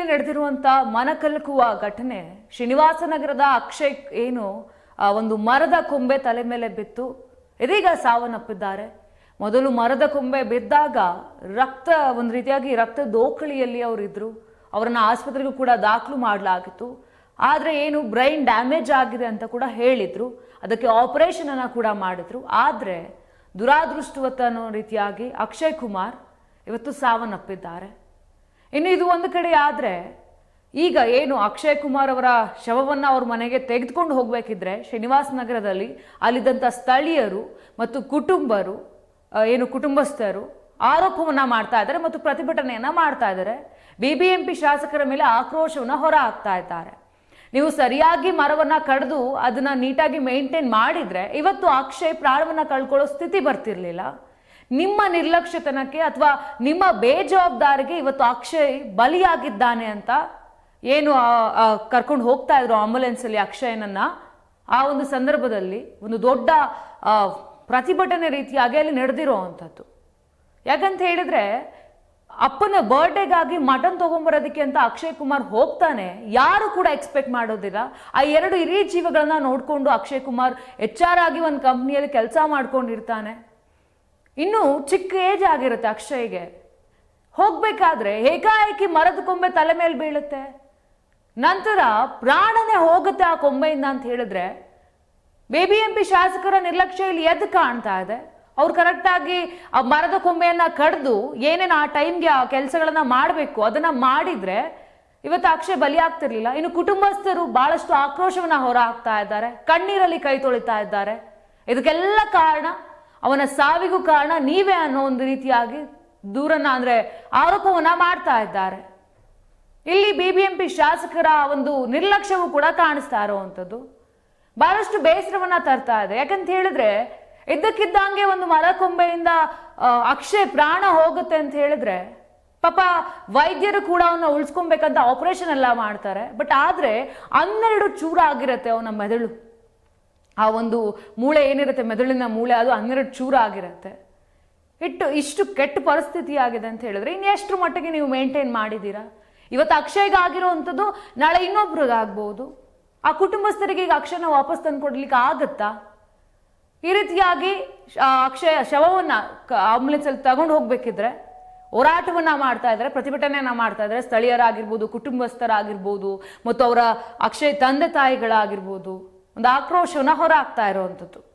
ನಡೆದಿರುವಂತ ಮನಕಲಕುವ ಘಟನೆ, ಶ್ರೀನಿವಾಸ ನಗರದ ಅಕ್ಷಯ್ ಏನು ಒಂದು ಮರದ ಕೊಂಬೆ ತಲೆ ಮೇಲೆ ಬಿತ್ತು. ಇದೀಗ ಸಾವನ್ನಪ್ಪಿದ್ದಾರೆ. ಮೊದಲು ಮರದ ಕೊಂಬೆ ಬಿದ್ದಾಗ ರಕ್ತ, ಒಂದು ರೀತಿಯಾಗಿ ರಕ್ತ ದೋಕಳಿಯಲ್ಲಿ ಅವರಿದ್ರು ಅವರನ್ನ ಆಸ್ಪತ್ರೆಗೂ ಕೂಡ ದಾಖಲು ಮಾಡಲಾಗಿತ್ತು. ಆದರೆ ಏನು, ಬ್ರೈನ್ ಡ್ಯಾಮೇಜ್ ಆಗಿದೆ ಅಂತ ಕೂಡ ಹೇಳಿದ್ರು. ಅದಕ್ಕೆ ಆಪರೇಷನ್ ಅನ್ನ ಕೂಡ ಮಾಡಿದ್ರು. ಆದರೆ ದುರಾದೃಷ್ಟವತ್ತ ರೀತಿಯಾಗಿ ಅಕ್ಷಯ್ ಕುಮಾರ್ ಇವತ್ತು ಸಾವನ್ನಪ್ಪಿದ್ದಾರೆ. ಇನ್ನು ಇದು ಒಂದು ಕಡೆ ಆದರೆ ಈಗ ಏನು ಅಕ್ಷಯ್ ಕುಮಾರ್ ಅವರ ಶವವನ್ನು ಅವ್ರ ಮನೆಗೆ ತೆಗೆದುಕೊಂಡು ಹೋಗಬೇಕಿದ್ರೆ ಶ್ರೀನಿವಾಸ ನಗರದಲ್ಲಿ ಅಲ್ಲಿದ್ದಂಥ ಸ್ಥಳೀಯರು ಮತ್ತು ಕುಟುಂಬರು ಏನು ಕುಟುಂಬಸ್ಥರು ಆರೋಪವನ್ನು ಮಾಡ್ತಾ ಇದ್ದಾರೆ ಮತ್ತು ಪ್ರತಿಭಟನೆಯನ್ನು ಮಾಡ್ತಾ ಇದ್ದಾರೆ. ಬಿ ಬಿ ಎಂ ಪಿ ಶಾಸಕರ ಮೇಲೆ ಆಕ್ರೋಶವನ್ನು ಹೊರ ಹಾಕ್ತಾ ಇದ್ದಾರೆ. ನೀವು ಸರಿಯಾಗಿ ಮರವನ್ನು ಕಡಿದು ಅದನ್ನು ನೀಟಾಗಿ ಮೇಂಟೈನ್ ಮಾಡಿದರೆ ಇವತ್ತು ಅಕ್ಷಯ್ ಪ್ರಾಣವನ್ನು ಕಳ್ಕೊಳ್ಳೋ ಸ್ಥಿತಿ ಬರ್ತಿರ್ಲಿಲ್ಲ. ನಿಮ್ಮ ನಿರ್ಲಕ್ಷ್ಯತನಕ್ಕೆ ಅಥವಾ ನಿಮ್ಮ ಬೇಜವಾಬ್ದಾರಿಗೆ ಇವತ್ತು ಅಕ್ಷಯ್ ಬಲಿಯಾಗಿದ್ದಾನೆ ಅಂತ ಏನು ಕರ್ಕೊಂಡು ಹೋಗ್ತಾ ಇದ್ರು ಆಂಬುಲೆನ್ಸ್ ಅಲ್ಲಿ ಅಕ್ಷಯನನ್ನ, ಆ ಒಂದು ಸಂದರ್ಭದಲ್ಲಿ ಒಂದು ದೊಡ್ಡ ಪ್ರತಿಭಟನೆ ರೀತಿಯಾಗಿ ಅಲ್ಲಿ ನಡೆದಿರೋ ಅಂಥದ್ದು ಯಾಕಂತ ಹೇಳಿದ್ರೆ, ಅಪ್ಪನ ಬರ್ಡೇಗಾಗಿ ಮಟನ್ ತೊಗೊಂಬರೋದಕ್ಕೆ ಅಂತ ಅಕ್ಷಯ್ ಕುಮಾರ್ ಹೋಗ್ತಾನೆ, ಯಾರು ಕೂಡ ಎಕ್ಸ್ಪೆಕ್ಟ್ ಮಾಡೋದಿಲ್ಲ. ಆ ಎರಡು ಹಿರಿಯ ಜೀವಗಳನ್ನ ನೋಡಿಕೊಂಡು ಅಕ್ಷಯ್ ಕುಮಾರ್ ಎಚ್ ಆರ್ ಆಗಿ ಒಂದು ಕಂಪ್ನಿಯಲ್ಲಿ ಕೆಲಸ ಮಾಡ್ಕೊಂಡಿರ್ತಾನೆ. ಇನ್ನು ಚಿಕ್ಕ ಏಜ್ ಆಗಿರುತ್ತೆ ಅಕ್ಷಯ್ಗೆ. ಹೋಗ್ಬೇಕಾದ್ರೆ ಏಕಾಏಕಿ ಮರದ ಕೊಂಬೆ ತಲೆ ಮೇಲೆ ಬೀಳುತ್ತೆ. ನಂತರ ಪ್ರಾಣನೇ ಹೋಗುತ್ತೆ ಆ ಕೊಂಬೆಯಿಂದ ಅಂತ ಹೇಳಿದ್ರೆ ಬೇಬಿ ಎಂ ಪಿ ಶಾಸಕರ ನಿರ್ಲಕ್ಷ್ಯ ಇಲ್ಲಿ ಎದ್ದು ಕಾಣ್ತಾ ಇದೆ. ಅವ್ರು ಕರೆಕ್ಟಾಗಿ ಆ ಮರದ ಕೊಂಬೆಯನ್ನ ಕಡ್ದು ಏನೇನು ಆ ಟೈಮ್ಗೆ ಆ ಕೆಲಸಗಳನ್ನ ಮಾಡಬೇಕು, ಅದನ್ನ ಮಾಡಿದ್ರೆ ಇವತ್ತು ಅಕ್ಷಯ್ ಬಲಿಯಾಗ್ತಿರ್ಲಿಲ್ಲ. ಇನ್ನು ಕುಟುಂಬಸ್ಥರು ಬಹಳಷ್ಟು ಆಕ್ರೋಶವನ್ನ ಹೊರ ಹಾಕ್ತಾ ಇದ್ದಾರೆ. ಕಣ್ಣೀರಲ್ಲಿ ಕೈ ತೊಳಿತಾ ಇದ್ದಾರೆ. ಇದಕ್ಕೆಲ್ಲ ಕಾರಣ ಅವನ ಸಾವಿಗೂ ಕಾರಣ ನೀವೇ ಅನ್ನೋ ಒಂದು ರೀತಿಯಾಗಿ ದೂರನ್ನ ಅಂದ್ರೆ ಆರೋಪವನ್ನ ಮಾಡ್ತಾ ಇದ್ದಾರೆ. ಇಲ್ಲಿ ಬಿಬಿಎಂಪಿ ಶಾಸಕರ ಒಂದು ನಿರ್ಲಕ್ಷ್ಯವೂ ಕೂಡ ಕಾಣಿಸ್ತಾ ಇರುವಂಥದ್ದು. ಬಹಳಷ್ಟು ಬೇಸರವನ್ನ ತರ್ತಾ ಇದೆ. ಯಾಕಂತ ಹೇಳಿದ್ರೆ ಇದ್ದಕ್ಕಿದ್ದಂಗೆ ಒಂದು ಮರ ಕೊಂಬೆಯಿಂದ ಅಕ್ಷಯ್ ಪ್ರಾಣ ಹೋಗುತ್ತೆ ಅಂತ ಹೇಳಿದ್ರೆ ಪಾಪ ವೈದ್ಯರು ಕೂಡ ಅವನ್ನ ಉಳಿಸ್ಕೊಬೇಕಂತ ಆಪರೇಷನ್ ಎಲ್ಲ ಮಾಡ್ತಾರೆ. ಬಟ್ ಆದ್ರೆ ಹನ್ನೆರಡು ಚೂರ ಆಗಿರುತ್ತೆ ಅವನ ಮೆದುಳು. ಆ ಒಂದು ಮೂಳೆ ಏನಿರುತ್ತೆ, ಮೆದುಳಿನ ಮೂಳೆ, ಅದು ಹನ್ನೆರಡು ಚೂರ ಆಗಿರುತ್ತೆ. ಇಟ್ಟು ಇಷ್ಟು ಕೆಟ್ಟ ಪರಿಸ್ಥಿತಿ ಆಗಿದೆ ಅಂತ ಹೇಳಿದ್ರೆ ಇನ್ನೆಷ್ಟು ಮಟ್ಟಿಗೆ ನೀವು ಮೇಂಟೈನ್ ಮಾಡಿದ್ದೀರಾ? ಇವತ್ತು ಅಕ್ಷಯ್ಗೆ ಆಗಿರೋವಂಥದ್ದು ನಾಳೆ ಇನ್ನೊಬ್ರಿಗೆ ಆಗ್ಬೋದು. ಆ ಕುಟುಂಬಸ್ಥರಿಗೆ ಈಗ ಅಕ್ಷಯನ ವಾಪಸ್ ತಂದ್ಕೊಡ್ಲಿಕ್ಕೆ ಆಗುತ್ತಾ? ಈ ರೀತಿಯಾಗಿ ಅಕ್ಷಯ ಶವವನ್ನ ಆಂಬುಲೆನ್ಸಲ್ಲಿ ತಗೊಂಡು ಹೋಗ್ಬೇಕಿದ್ರೆ, ಹೋರಾಟವನ್ನ ಮಾಡ್ತಾ ಇದ್ದಾರೆ ಪ್ರತಿಭಟನೆಯನ್ನ ಮಾಡ್ತಾ ಇದ್ದಾರೆ ಸ್ಥಳೀಯರಾಗಿರ್ಬೋದು, ಕುಟುಂಬಸ್ಥರಾಗಿರ್ಬೋದು, ಮತ್ತು ಅವರ ಅಕ್ಷಯ ತಂದೆ ತಾಯಿಗಳಾಗಿರ್ಬೋದು ಒಂದು ಆಕ್ರೋಶವನ್ನು ಹೊರ ಹಾಕ್ತಾ ಇರುವಂಥದ್ದು.